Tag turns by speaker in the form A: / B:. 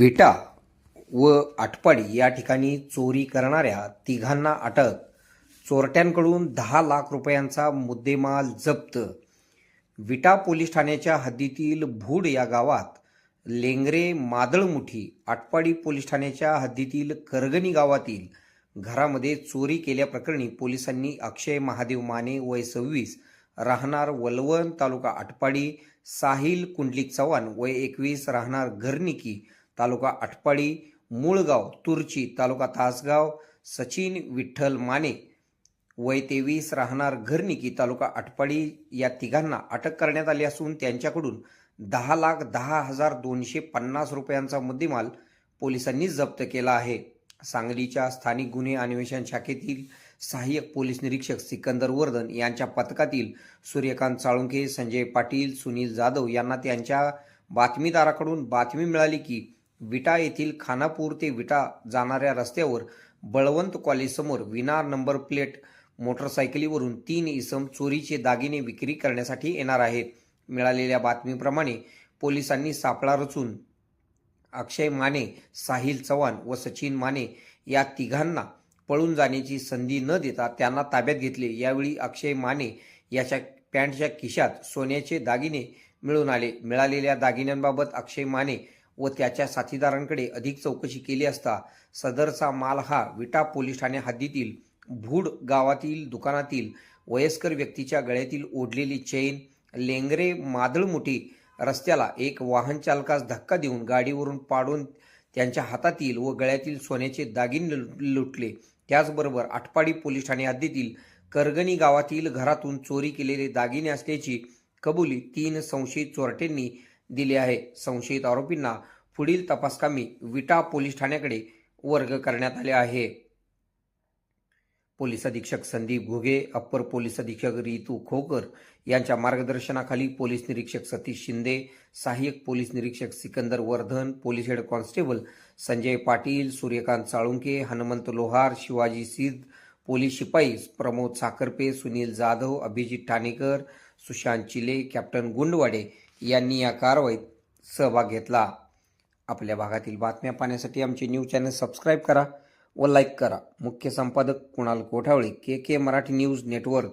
A: विटा व आटपाडी या ठिकाणी चोरी करणाऱ्या तिघांना अटक. चोरट्यांकडून दहा लाख रुपयांचा मुद्देमाल जप्त. विटा पोलीस ठाण्याच्या हद्दीतील भूड या गावात लेंगरे मादळमुठी आटपाडी पोलीस ठाण्याच्या हद्दीतील करगणी गावातील घरामध्ये चोरी केल्याप्रकरणी पोलिसांनी अक्षय महादेव माने वय सव्वीस राहणार वलवण तालुका आटपाडी साहिल कुंडलिक चव्हाण वय एकवीस राहणार घरनिकी तालुका आटपाडी मूळगाव तुर्ची तालुका तासगाव सचिन विठ्ठल माने वय तेवीस राहणार घरनिकी तालुका आटपाडी या तिघांना अटक करण्यात आली असून त्यांच्याकडून दहा लाख दहा हजार दोनशे पन्नास रुपयांचा मुद्देमाल पोलिसांनी जप्त केला आहे. सांगलीच्या स्थानिक गुन्हे अन्वेषण शाखेतील सहाय्यक पोलीस निरीक्षक सिकंदर वर्धन यांच्या पथकातील सूर्यकांत साळुंखे संजय पाटील सुनील जाधव यांना त्यांच्या बातमीदाराकडून बातमी मिळाली की विटा येथील खानापूर ते विटा जाणाऱ्या रस्त्यावर बळवंत कॉलेजसमोर विना नंबर प्लेट मोटरसायकलीवरून तीन इसम चोरीचे दागिने विक्री करण्यासाठी येणार आहेत. मिळालेल्या बातमीप्रमाणे पोलिसांनी सापळा रचून अक्षय माने साहिल चव्हाण व सचिन माने या तिघांना पळून जाण्याची संधी न देता त्यांना ताब्यात घेतले. यावेळी अक्षय माने याच्या पॅन्टच्या खिशात सोन्याचे दागिने मिळून आले. मिळालेल्या दागिन्यांबाबत अक्षय माने व त्याच्या साथीदारांकडे अधिक चौकशी केली असता सदरचा माल हा विटा पोलीस ठाणे हद्दीतील भूड गावातील दुकानातील वयस्कर व्यक्तीच्या गळ्यातील ओढलेली चैन लेंगरे मादळमुठी रस्त्याला एक वाहन चालकास धक्का देऊन गाडीवरून पाडून त्यांच्या हातातील व गळ्यातील सोन्याचे दागिने लुटले. त्याचबरोबर आटपाडी पोलीस ठाणे हद्दीतील करगणी गावातील घरातून चोरी केलेले दागिने असल्याची कबुली तीन संशयित चोरट्यांनी दिली आहे. संशयित आरोपींना पुढील तपासकामी विटा पोलीस ठाण्याकडे वर्ग करण्यात आले आहे. पोलीस अधीक्षक संदीप घुगे अप्पर पोलीस अधीक्षक रितू खोकर यांच्या मार्गदर्शनाखाली पोलीस निरीक्षक सतीश शिंदे सहाय्यक पोलीस निरीक्षक Sikandar Vardhan police head constable Sanjay Patil Suryakant Salunkhe Hanumant Lohar Shivaji Siddh police शिपाई प्रमोद साखरपे सुनील जाधव अभिजित ठाणेकर सुशांत चिले कॅप्टन गुंडवाडे यांनी या कारवाईत सहभाग घेतला. आपल्या भागातील बातम्या पाहण्यासाठी आमचे न्यूज चॅनल सबस्क्राईब करा व लाईक करा. मुख्य संपादक Kunal Kothawale K K Marathi news network.